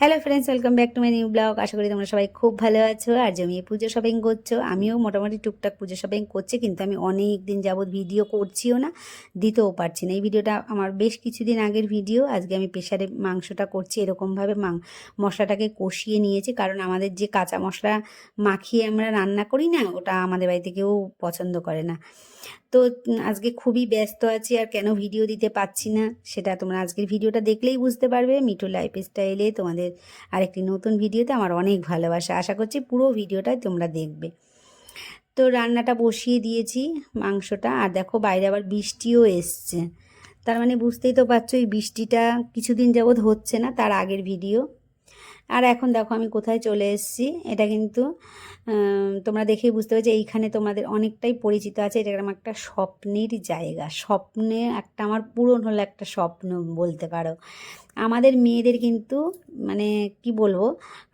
Hello friends welcome back to my new blog আশা করি তোমরা সবাই খুব ভালো আছো। আর জমিয়ে পুজো শপিং করছ, আমিও মোটামুটি টুকটাক পুজো শপিং করছি, কিন্তু আমি অনেক দিন যাবৎ ভিডিও করছিও না, দিতেও পারছি না। এই ভিডিওটা আমার বেশ কিছুদিন আগের ভিডিও আজকে আমি প্রেশারে মাংসটা করছি, এরকমভাবে মাং, মশলাটাকে কষিয়ে নিয়েছি। কারণ আমাদের যে কাঁচা মশলা মাখিয়ে আমরা রান্না করি না, ওটা আমাদের বাড়িতে কেউ পছন্দ করে না। তো আজকে খুবই ব্যস্ত আছি আর কেন ভিডিও দিতে পারছি না, সেটা তোমরা আজকের ভিডিওটা দেখলেই বুঝতে পারবে। মিঠু লাইফ স্টাইলে তোমাদের আরেকটি নতুন ভিডিওতে আমার অনেক ভালোবাসা। আশা করছি পুরো ভিডিওটাই তোমরা দেখবে। তো রান্নাটা বসিয়ে দিয়েছি মাংসটা, আর দেখো বাইরে আবার বৃষ্টিও এসছে। তার মানে বুঝতেই তো পারছ এই বৃষ্টিটা কিছুদিন যাবৎ হচ্ছে না, তার আগের ভিডিও আর এখন দেখো আমি কোথায় চলে এসেছি। এটা কিন্তু তোমরা দেখেই বুঝতে পারছ এইখানে তোমাদের অনেকটাই পরিচিত আছে। এটা আমার একটা স্বপ্নের জায়গা। স্বপ্নে একটা আমার পূরণ হলো একটা স্বপ্ন বলতে পারো। আমাদের মেয়েদের কিন্তু মানে কি বলব,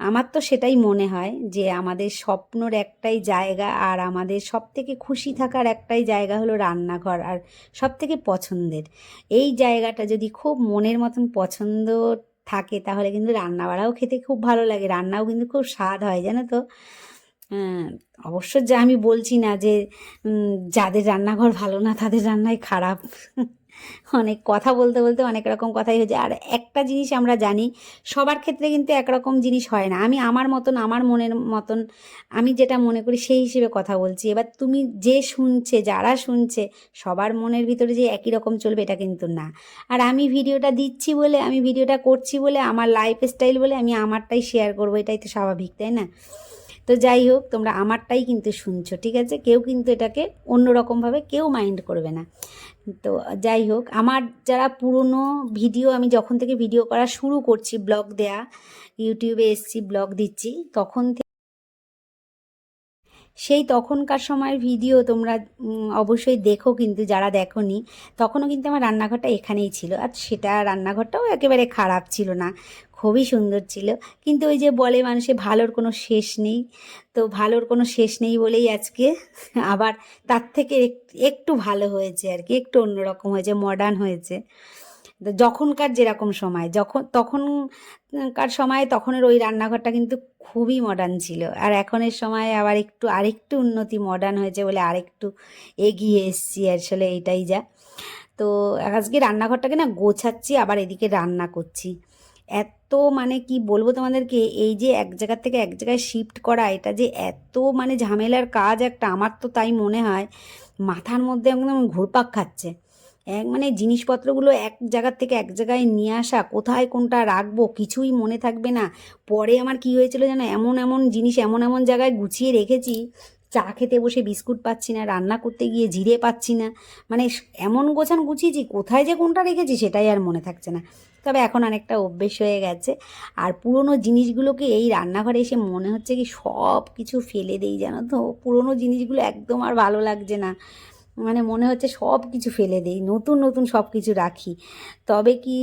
আমার তো সেটাই মনে হয় যে আমাদের স্বপ্নর একটাই জায়গা আর আমাদের সব থেকে খুশি থাকার একটাই জায়গা হলো রান্নাঘর আর সব থেকে পছন্দের। এই জায়গাটা যদি খুব মনের মতন পছন্দ থাকে তাহলে কিন্তু রান্না বাড়াও খেতে খুব ভালো লাগে। রান্নাও কিন্তু খুব স্বাদ হয় জানো তো? হ্যাঁ, অবশ্য যা আমি বলছি না যে যাদের রান্নাঘর ভালো না তাদের রান্নাই খারাপ। অনেক কথা বলতে বলতে অনেক রকম কথাই হয়েছে। আর একটা জিনিস আমরা জানি, সবার ক্ষেত্রে কিন্তু একরকম জিনিস হয় না। আমি আমার মতন, আমার মনের মতন, আমি যেটা মনে করি সেই হিসেবে কথা বলছি। এবার তুমি যে শুনছে, যারা শুনছে, সবার মনের ভিতরে যে একই রকম চলবে এটা কিন্তু না। আর আমি ভিডিওটা দিচ্ছি বলে, আমি ভিডিওটা করছি বলে, আমার লাইফ স্টাইল বলে আমি আমারটাই শেয়ার করব, এটাই তো স্বাভাবিক, তাই না? তো যাই হোক, তোমরা আমারটাই কিন্তু শুনছো, ঠিক আছে? কেউ কিন্তু এটাকে অন্যরকমভাবে কেউ মাইন্ড করবে না। তো যাই হোক, আমার যারা পুরনো ভিডিও, আমি যখন থেকে ভিডিও করা শুরু করছি, ব্লগ দেয়া, ইউটিউবে এসছি, ব্লগ দিচ্ছি, তখন সেই তখনকার সময়ের ভিডিও তোমরা অবশ্যই দেখো কিন্তু যারা দেখোনি, তখনও কিন্তু আমার রান্নাঘরটা এখানেই ছিল। আর সেটা রান্নাঘরটাও একেবারে খারাপ ছিল না। খুবই সুন্দর ছিল। কিন্তু ওই যে বলে মানুষে ভালোর কোনো শেষ নেই। তো ভালোর কোনো শেষ নেই বলেই আজকে আবার তার থেকে এক- একটু ভালো হয়েছে আর কি, একটু অন্যরকম হয়েছে মডার্ন হয়েছে। যখনকার যেরকম সময়, যখন, তখনকার সময়, তখনের ওই রান্নাঘরটা কিন্তু খুবই মডার্ন ছিল। আর এখনের সময় আবার একটু, আরেকটু উন্নতি মডার্ন হয়েছে বলে আরেকটু এগিয়ে এসছি আসলে এটাই যা। তো আজকে রান্নাঘরটাকে না গোছাচ্ছি, আবার এদিকে রান্না করছি। এত মানে কি বলব তোমাদেরকে, এই যে এক জায়গা থেকে এক জায়গায় শিফট করা, এটা যে এত মানে ঝামেলার কাজ একটা, আমার তো তাই মনে হয়, মাথার মধ্যে একদম ঘুরপাক খাচ্ছে। এক মানে জিনিসপত্রগুলো এক জায়গার থেকে এক জায়গায় নিয়ে আসা, কোথায় কোনটা রাখব কিছুই মনে থাকবে না। পরে আমার কি হয়েছিল জানো এমন এমন জিনিস, এমন এমন জায়গায় গুছিয়ে রেখেছি, চা খেতে বসে বিস্কুট পাচ্ছি না, রান্না করতে গিয়ে জিরে পাচ্ছি না মানে এমন গোছান গুছিয়েছি, কোথায় যে কোনটা রেখেছি সেটাই আর মনে থাকছে না। তবে এখন অনেকটা অভ্যেস হয়ে গেছে। আর পুরনো জিনিসগুলোকে এই রান্নাঘরে এসে মনে হচ্ছে কি সব কিছু ফেলে দেই জানো তো? পুরনো জিনিসগুলো একদম আর ভালো লাগছে না। মানে মনে হচ্ছে সব কিছু ফেলে দেই, নতুন নতুন সব কিছু রাখি। তবে কি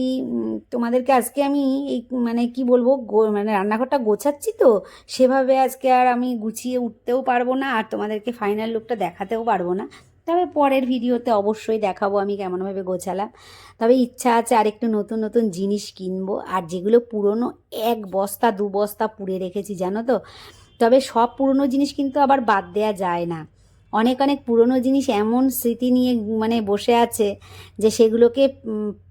তোমাদেরকে আজকে আমি এই মানে কি বলব মানে রান্নাঘরটা গোছাচ্ছি তো, সেভাবে আজকে আর আমি গুছিয়ে উঠতেও পারব না, আর তোমাদেরকে ফাইনাল লুকটা দেখাতেও পারব না। তবে পরের ভিডিওতে অবশ্যই দেখাবো আমি কেমনভাবে গোছালাম। তবে ইচ্ছা আছে আরেকটু নতুন নতুন জিনিস কিনবো। আর যেগুলো পুরনো, এক বস্তা, দু বস্তা পুড়ে রেখেছি, জানো তো? তবে সব পুরনো জিনিস কিন্তু আবার বাদ দেওয়া যায় না। অনেক অনেক পুরনো জিনিস এমন স্মৃতি নিয়ে মানে বসে আছে যে সেগুলোকে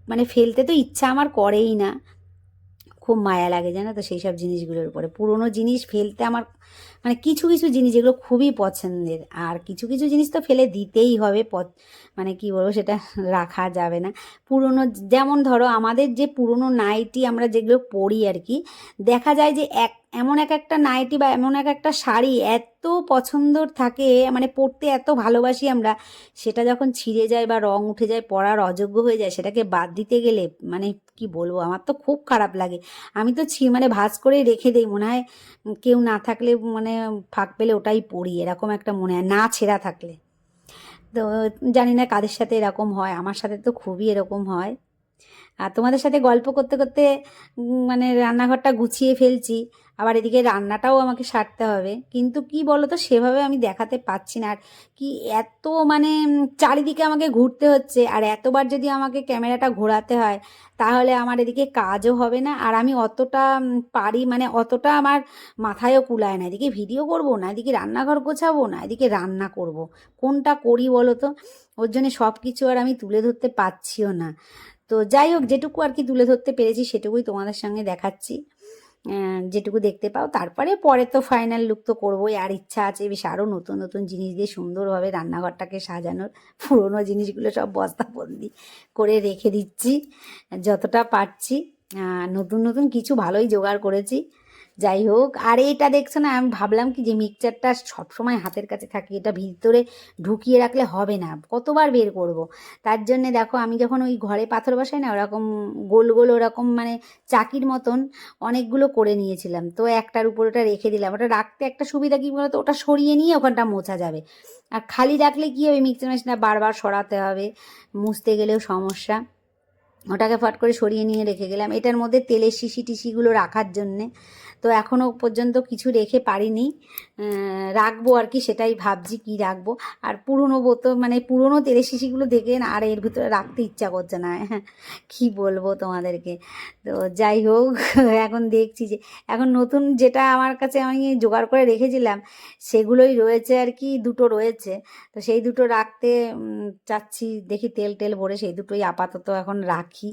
মানে ফেলতে তো ইচ্ছা আমার করেই না। খুব মায়া লাগে, জানো তো, সেই সব জিনিসগুলোর উপরে। পুরনো জিনিস ফেলতে আমার মানে কিছু কিছু জিনিস যেগুলো খুবই পছন্দের, আর কিছু কিছু জিনিস তো ফেলে দিতেই হবে মানে কি বলব, সেটা রাখা যাবে না। পুরনো যেমন ধরো আমাদের যে পুরনো নাইটি আমরা যেগুলো পরি আর কি, দেখা যায় যে এক, এমন এক একটা নাইটি বা এমন এক একটা শাড়ি এত পছন্দর থাকে মানে পরতে এত ভালোবাসি আমরা, সেটা যখন ছিঁড়ে যায় বা রং উঠে যায়, পরার অযোগ্য হয়ে যায়, সেটাকে বাদ দিতে গেলে মানে কি বলব, আমার তো খুব খারাপ লাগে। আমি তো ছি মানে ভাঁজ করে রেখে দিই, মনে হয় কেউ না থাকলে মানে ফাঁক পেলে ওটাই পরি, এরকম একটা মনে হয়, না ছেঁড়া থাকলে। তো জানি না কাদের সাথে এরকম হয়, আমার সাথে তো খুবই এরকম হয়। আর তোমাদের সাথে গল্প করতে করতে মানে রান্নাঘরটা গুছিয়ে ফেলছি। আবার এদিকে রান্নাটাও আমাকে সারতে হবে। কিন্তু কি বলো তো সেভাবে আমি দেখাতে পাচ্ছি না। আর কি এত মানে চারিদিকে আমাকে ঘুরতে হচ্ছে। আর এতবার যদি আমাকে ক্যামেরাটা ঘোরাতে হয়, তাহলে আমার এদিকে কাজও হবে না। আর আমি অতটা পারি মানে অতটা আমার মাথায়ও কুলায় না। এদিকে ভিডিও করব না, এদিকে রান্নাঘর গোছাবো না, এদিকে রান্না করব। কোনটা করি বলো তো ওর জন্য সব কিছু আর আমি তুলে ধরতে পারছিও না। তো যাই হোক, যেটুকু আর কি তুলে ধরতে পেরেছি, সেটুকুই তোমাদের সঙ্গে দেখাচ্ছি। যেটুকু দেখতে পাও। তারপরে পরে তো ফাইনাল লুক তো করবোই। আর ইচ্ছা আছে বেশ আরও নতুন নতুন জিনিস দিয়ে সুন্দরভাবে রান্নাঘরটাকে সাজানোর। পুরোনো জিনিসগুলো সব বস্তাবন্দি করে রেখে দিচ্ছি, যতটা পারছি। নতুন নতুন কিছু ভালোই জোগাড় করেছি। যাই হোক আর এটা দেখছ না, আমি ভাবলাম কি যে মিক্সচারটা সবসময় হাতের কাছে থাকি, এটা ভিতরে ঢুকিয়ে রাখলে হবে না, কতবার বের করব। তার জন্য দেখো, আমি যখন ওই ঘরে পাথর বসাই না, ওরকম গোল গোল, ওরকম মানে চাকির মতন অনেকগুলো করে নিয়েছিলাম। তো একটার উপর ওটা রেখে দিলাম। ওটা রাখতে একটা সুবিধা কী বলতো, ওটা সরিয়ে নিয়ে ওখানটা মোছা যাবে। আর খালি রাখলে কি হবে মিক্সার মেশিনটা বারবার সরাতে হবে, মুছতে গেলেও সমস্যা। ওটাকে ফট করে সরিয়ে নিয়ে রেখে গেলাম। এটার মধ্যে তেলের শিশি টিশিগুলো রাখার জন্যে। তো এখনও পর্যন্ত কিছু রেখে পারিনি। রাখব আর কি, সেটাই ভাবছি কি রাখব। আর পুরনো বোতল মানে পুরনো তেলের শিশিগুলো দেখে না, আর এর ভিতরে রাখতে ইচ্ছা করছে না। কি বলব তোমাদেরকে? তো যাই হোক, এখন দেখছি যে, এখন নতুন যেটা আমার কাছে আমি জোগাড় করে রেখেছিলাম, সেগুলোই রয়েছে আর কি, দুটো রয়েছে। তো সেই দুটো রাখতে চাচ্ছি, দেখি তেল টেল ভরে সেই দুটোই আপাতত এখন রাখি। রাখি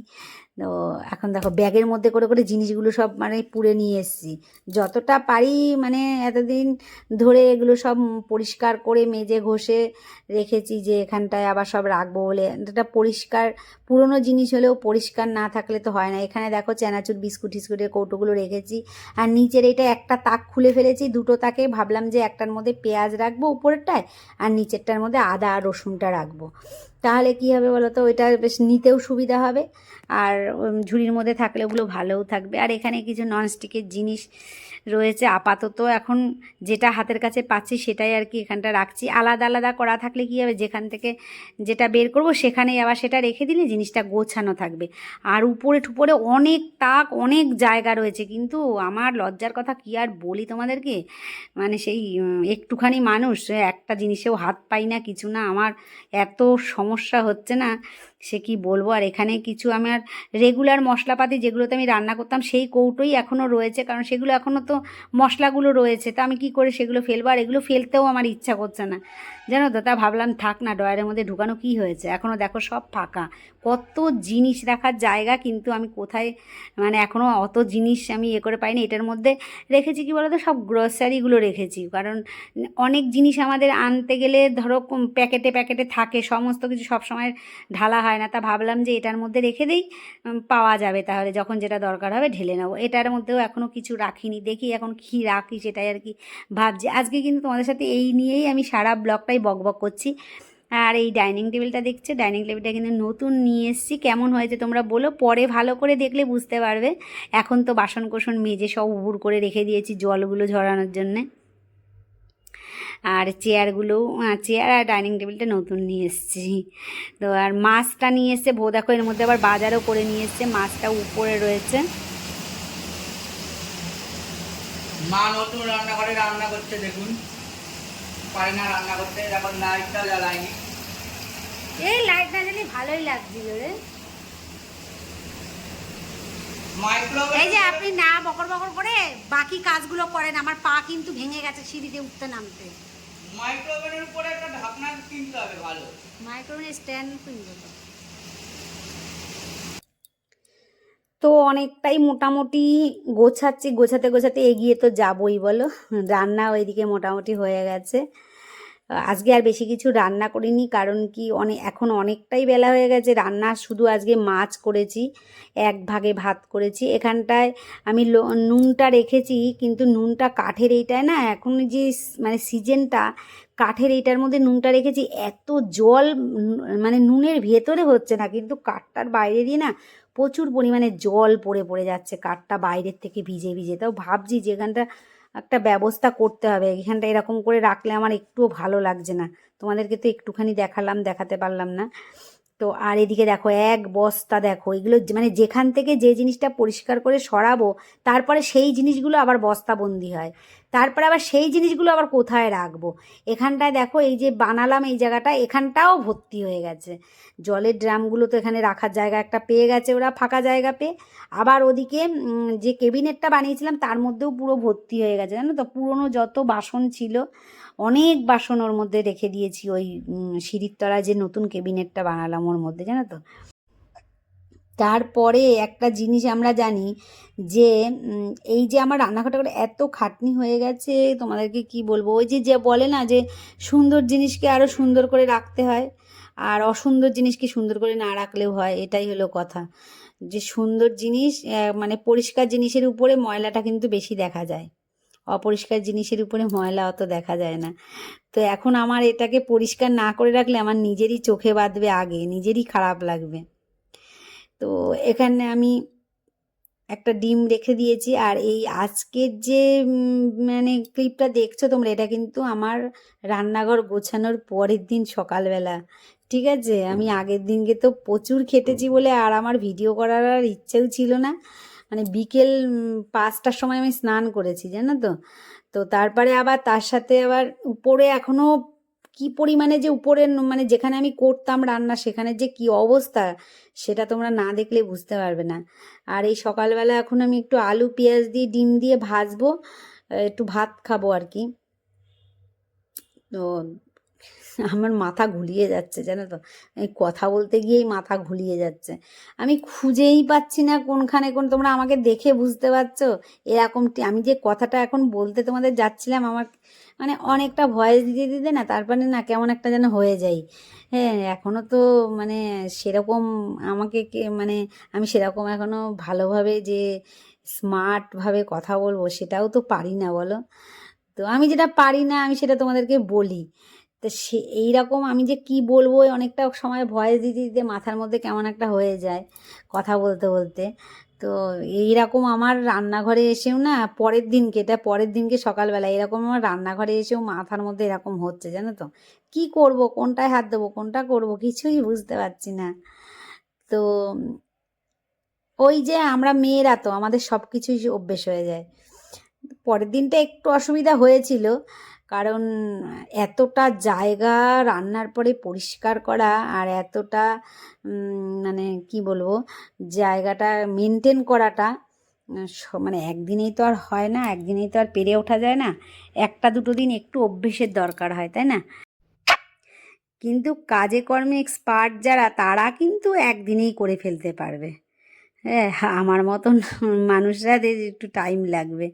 তো এখন দেখো ব্যাগের মধ্যে করে করে জিনিসগুলো সব মানে পুড়ে নিয়ে এসেছি। যতটা পারি মানে এতদিন ধরে এগুলো সব পরিষ্কার করে মেজে ঘষে রেখেছি যে এখানটায় আবার সব রাখব বলে। এটা পরিষ্কার, পুরনো জিনিস হলেও পরিষ্কার না থাকলে তো হয় না। এখানে দেখো চেনাচুর, বিস্কুট টিস্কুটের কৌটোগুলো রেখেছি। আর নিচের এটা একটা তাক খুলে ফেলেছি, দুটো তাকে ভাবলাম যে একটার মধ্যে পেঁয়াজ রাখব উপরেরটায়, আর নিচেরটার মধ্যে আদা আর রসুনটা রাখব। তাহলে কী হবে বলো তো? ওইটা বেশ নিতেও সুবিধা হবে। আর ঝুড়ির মধ্যে থাকলে ওগুলো ভালোও থাকবে। আর এখানে কিছু ননস্টিকের জিনিস রয়েছে আপাতত। এখন যেটা হাতের কাছে পাচ্ছি সেটাই আর কি এখানটা রাখছি। আলাদা আলাদা করা থাকলে কী হবে? যেখান থেকে যেটা বের করব সেখানেই আবার সেটা রেখে দিলে জিনিসটা গোছানো থাকবে। আর উপরে ঠুপরে অনেক তাক, অনেক জায়গা রয়েছে। কিন্তু আমার লজ্জার কথা কি আর বলি তোমাদেরকে? মানে সেই একটুখানি মানুষ, একটা জিনিসেও হাত পাই না, কিছু না। আমার এত সমস্যা হচ্ছে না। সে কি বলব? আর এখানে কিছু আমার রেগুলার মশলাপাতি যেগুলোতে আমি রান্না করতাম, সেই কৌটোই এখনও রয়েছে। কারণ সেগুলো এখনও তো মশলাগুলো রয়েছে। তা আমি কি করে সেগুলো ফেলব? আর এগুলো ফেলতেও আমার ইচ্ছা করছে না। জানো তো, তা ভাবলাম থাক না ডয়ারের মধ্যে ঢুকানো কি হয়েছে? এখনও দেখো সব ফাঁকা। কত জিনিস রাখার জায়গা কিন্তু আমি কোথায় মানে এখনও অত জিনিস আমি ইয়ে করে পাইনি। এটার মধ্যে রেখেছি কি বলতো? সব গ্রসারিগুলো রেখেছি। কারণ অনেক জিনিস আমাদের আনতে গেলে ধরো, প্যাকেটে প্যাকেটে থাকে, সমস্ত কিছু সব সময় ঢালা হয় না। তা ভাবলাম যে এটার মধ্যে রেখে দিই পাওয়া যাবে। তাহলে যখন যেটা দরকার হবে ঢেলে নেব। এটার মধ্যেও এখনও কিছু রাখিনি। দেখি এখন কী রাখি সেটাই আর কি ভাবছি। আজকে কিন্তু তোমাদের সাথে এই নিয়েই আমি সারা ব্লগটাই বকবক করছি। আর এই ডাইনিং টেবিলটা দেখছে? ডাইনিং টেবিলটা কিন্তু নতুন নিয়ে এসেছি। কেমন হয়েছে তোমরা বলো, পরে ভালো করে দেখলে বুঝতে পারবে। এখন তো বাসন কোসন মেজে সব উবুর করে রেখে দিয়েছি জলগুলো ঝরানোর জন্যে। আর চেয়ারগুলোও চেয়ার আর ডাইনিং টেবিলটা নতুন নিয়ে এসেছি। তো আর মাছটা নিয়ে এসছে দেখো এর মধ্যে আবার বাজারও করে নিয়ে এসছে মাছটা উপরে রয়েছে। মা নতুন রান্নাঘরে রান্না করছে দেখুন। পারে না রান্না করতে এখন লাইটটা জ্বালায়নি। এই লাইট না জ্বালিয়ে ভালোই লাগছিল রে। এই যে আপনি না বকর বকর করে বাকি কাজগুলো করেন আমার পা কিন্তু ভেঙে গেছে সিঁড়িতে উঠতে নামতে। মাইক্রোওয়েভের উপরে একটা ঢাকনা কিনতে হবে ভালো। মাইক্রোওয়েভ স্ট্যান্ড কিনবো তো। তো অনেকটাই মোটামুটি গোছাচ্ছি গোছাতে গোছাতে এগিয়ে তো যাবই বলো। রান্না ওইদিকে মোটামুটি হয়ে গেছে। আজকে আর বেশি কিছু রান্না করিনি, কারণ কি অনেক এখন অনেকটাই বেলা হয়ে গেছে। রান্না শুধু আজকে মাছ করেছি, এক ভাগে ভাত করেছি। এখানটায় আমি নুনটা রেখেছি, কিন্তু নুনটা কাঠের এইটায় না, এখন যে মানে সিজনটা, কাঠের এইটার মধ্যে নুনটা রেখেছি, এত জল মানে নুনের ভেতরে হচ্ছে না, কিন্তু কাঠটার বাইরে দিয়ে না প্রচুর পরিমাণে জল পড়ে পড়ে যাচ্ছে, কাঠটা বাইরের থেকে ভিজে ভিজে। তাও ভাবছি যে এখানটা একটা ব্যবস্থা করতে হবে। এখানটা এরকম করে রাখলে আমার একটুও ভালো লাগছে না। তোমাদেরকে তো একটুখানি দেখালাম, দেখাতে পারলাম না। তো আর এদিকে দেখো, এক বস্তা দেখো, এগুলো মানে যেখান থেকে যে জিনিসটা পরিষ্কার করে সরাবো, তারপরে সেই জিনিসগুলো আবার বস্তাবন্দি হয়। তারপরে আবার সেই জিনিসগুলো আবার কোথায় রাখব? এখানটায় দেখো, এই যে বানালাম এই জায়গাটা, এখানটাও ভর্তি হয়ে গেছে। জলের ড্রামগুলো তো এখানে রাখার জায়গা একটা পেয়ে গেছে, ওরা ফাঁকা জায়গা পেয়ে। আবার ওদিকে যে কেবিনেটটা বানিয়েছিলাম, তার মধ্যেও পুরো ভর্তি হয়ে গেছে, জানো তো? পুরনো যত বাসন ছিল অনেক বাসন ওর মধ্যে রেখে দিয়েছি, ওই সিঁড়ির তলায় যে নতুন কেবিনেটটা বানালাম ওর মধ্যে, জানো তো? তারপরে একটা জিনিস আমরা জানি যে এই যে আমার রান্নাঘরটা করে এত খাটনি হয়ে গেছে, তোমাদেরকে কি বলব? ওই যে যে বলে না যে, সুন্দর জিনিসকে আরও সুন্দর করে রাখতে হয়, আর অসুন্দর জিনিসকে সুন্দর করে না রাখলেও হয়, এটাই হলো কথা। যে সুন্দর জিনিস মানে পরিষ্কার জিনিসের উপরে ময়লাটা কিন্তু বেশি দেখা যায়। অপরিষ্কার জিনিসের উপরে ময়লা অত দেখা যায় না। তো এখন আমার এটাকে পরিষ্কার না করে রাখলে আমার নিজেরই চোখে বাঁধবে আগে নিজেরই খারাপ লাগবে। তো এখানে আমি একটা ডিম রেখে দিয়েছি আর এই আজকের যে মানে ক্লিপটা দেখছ তোমরা এটা কিন্তু আমার রান্নাঘর গোছানোর পরের দিন সকালবেলা। ঠিক আছে? আমি আগের দিনকে তো প্রচুর খেটেছি বলে আর আমার ভিডিও করার আর ইচ্ছেও ছিল না। মানে বিকেল পাঁচটার সময় আমি স্নান করেছি, জানো তো? তো তারপরে আবার তার সাথে আবার উপরে এখনও কি পরিমাণে যে উপরে মানে যেখানে আমি করতাম রান্না, সেখানে যে কি অবস্থা, সেটা তোমরা না দেখলে বুঝতে পারবে না। আর এই সকালবেলা এখন আমি একটু আলু, পেঁয়াজ দিয়ে, ডিম দিয়ে ভাজবো, একটু ভাত খাব আর কি। তো আমার মাথা ঘুলিয়ে যাচ্ছে, জানো তো? এই কথা বলতে গিয়েই মাথা ঘুলিয়ে যাচ্ছে। আমি খুঁজেই পাচ্ছি না কোনখানে কোন, তোমরা আমাকে দেখে বুঝতে পারছ? এরকমটি আমি যে কথাটা এখন বলতে তোমাদের যাচ্ছিলাম, আমার মানে অনেকটা ভয়েস দিতে দিতে না, তারপরে না কেমন একটা যেন হয়ে যাই হ্যাঁ এখনও তো মানে সেরকম আমাকে মানে আমি সেরকম এখনও ভালোভাবে যে স্মার্টভাবে কথা বলব, সেটাও তো পারি না, বলো? তো আমি যেটা পারি না, আমি সেটা তোমাদেরকে বলি। তো সে, এইরকম আমি যে কি বলব অনেকটা সময় ভয়েস দিতে দিতে মাথার মধ্যে কেমন একটা হয়ে যায় কথা বলতে বলতে। তো এইরকম আমার রান্নাঘরে এসেও না, পরের দিনকে, এটা পরের দিনকে সকালবেলা এরকম আমার রান্নাঘরে এসেও মাথার মধ্যে এরকম হচ্ছে, জানো তো? কি করব, কোনটায় হাত দেবো, কোনটা করব, কিছুই বুঝতে পারছি না। তো ওই যে আমরা মেয়েরা তো, আমাদের সব কিছুই অভ্যেস হয়ে যায়। পরের দিনটা একটু অসুবিধা হয়েছিল কারণ, এতটা জায়গা রান্নার পরে পরিষ্কার করা আর এতটা মানে কি বলব, জায়গাটা মেনটেন করাটা মানে একদিনেই তো আর হয় না, একদিনেই তো আর পেরে ওঠা যায় না। একটা দুটো দিন একটু অভ্যেসের দরকার হয়, তাই না? কিন্তু কাজে কর্মে এক্সপার্ট যারা, তারা কিন্তু একদিনেই করে ফেলতে পারবে। হ্যাঁ আমার মতন মানুষরা একটু টাইম লাগবে।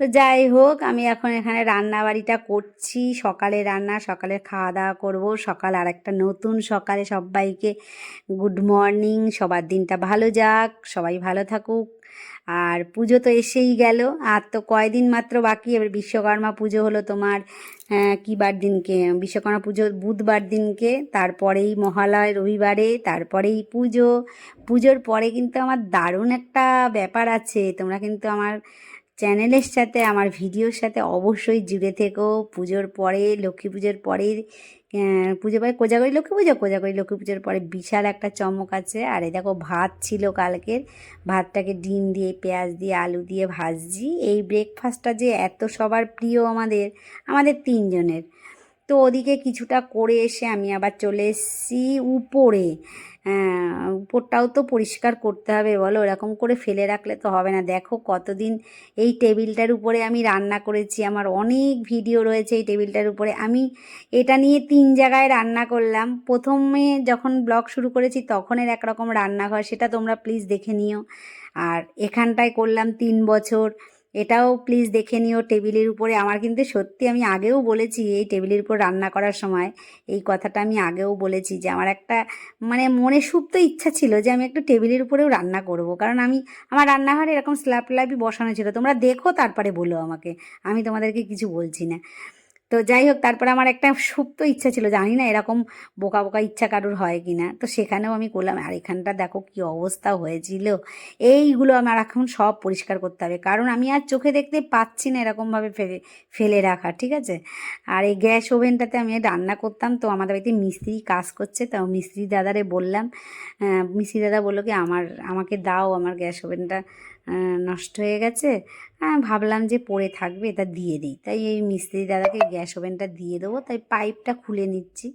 তো যাই হোক আমি এখন এখানে রান্না বাড়িটা করছি। সকালে রান্না সকালে খাওয়া দাওয়া করব। সকাল আর একটা নতুন সকালে সবাইকে গুড মর্নিং। সবার দিনটা ভালো যাক সবাই ভালো থাকুক। আর পুজো তো এসেই গেল। আর তো কয়দিন মাত্র বাকি? এবার বিশ্বকর্মা পুজো হলো তোমার আহ, কী বার দিনকে? বিশ্বকর্মা পুজো বুধবার দিনকে তারপরেই মহালয় রবিবারে তারপরেই পুজো। পুজোর পরে কিন্তু আমার দারুণ একটা ব্যাপার আছে। তোমরা কিন্তু আমার চ্যানেলের সাথে, আমার ভিডিওর সাথে অবশ্যই জুড়ে থেকো। পুজোর পরে, লক্ষ্মী পুজোর পরে পুজো পরে কোজাগরি, লক্ষ্মী পুজো, কোজাগরি, লক্ষ্মী পুজোর পরে বিশাল একটা চমক আছে। আর এই দেখো, ভাত ছিল কালকের। ভাতটাকে ডিম দিয়ে, পেঁয়াজ দিয়ে, আলু দিয়ে ভাজছি। এই ব্রেকফাস্টটা যে এত সবার প্রিয় আমাদের আমাদের তিনজনের। তো ওদিকে কিছুটা করে এসে আমি আবার চলে এসেছি উপরে। উপরটাও তো পরিষ্কার করতে হবে বলো, এরকম করে ফেলে রাখলে তো হবে না। দেখো কতদিন এই টেবিলটার উপরে আমি রান্না করেছি, আমার অনেক ভিডিও রয়েছে এই টেবিলটার উপরে। আমি এটা নিয়ে তিন জায়গায় রান্না করলাম। প্রথমে যখন ব্লগ শুরু করেছি, তখনের একরকম রান্নাঘর, সেটা তোমরা প্লিজ দেখে নিও। আর এখানটায় করলাম তিন বছর। এটাও প্লিজ দেখে নিও টেবিলের উপরে। আমার কিন্তু সত্যি আমি আগেও বলেছি এই টেবিলের উপর রান্না করার সময়, এই কথাটা আমি আগেও বলেছি যে আমার একটা মানে মনে সুপ্ত ইচ্ছা ছিল যে আমি একটু টেবিলের উপরেও রান্না করব। কারণ আমি, আমার রান্নাঘরে এরকম স্ল্যাব ল্যাপই বসানো ছিল। তোমরা দেখো, তারপরে বলো আমাকে। আমি তোমাদেরকে কিছু বলছি না। তো যাই হোক, তারপরে আমার একটা সুপ্ত ইচ্ছা ছিল, জানি না এরকম বোকা বোকা ইচ্ছা কারোর হয় কি না তো সেখানেও আমি করলাম, আর, এখানটা দেখো কি অবস্থা হয়েছিল। এইগুলো আমার এখন সব পরিষ্কার করতে হবে। কারণ আমি আর চোখে দেখতে পাচ্ছি না এরকমভাবে ফেলে ফেলে রাখা, ঠিক আছে? আর এই গ্যাস ওভেনটাতে আমি রান্না করতাম, তো আমাদের বাড়িতে মিস্ত্রি কাজ করছে, তো মিস্ত্রি দাদারে বললাম মিস্ত্রি দাদা বলল কি, আমার, আমাকে দাও আমার গ্যাস ওভেনটা। নষ্ট হয়ে গেছে। ভাবলাম যে পড়ে থাকবে, এটা দিয়ে দিই। তাই এই মিস্ত্রি দাদাকে গ্যাস ওভেনটা দিয়ে দেবো, তাই পাইপটা খুলে নিচ্ছি।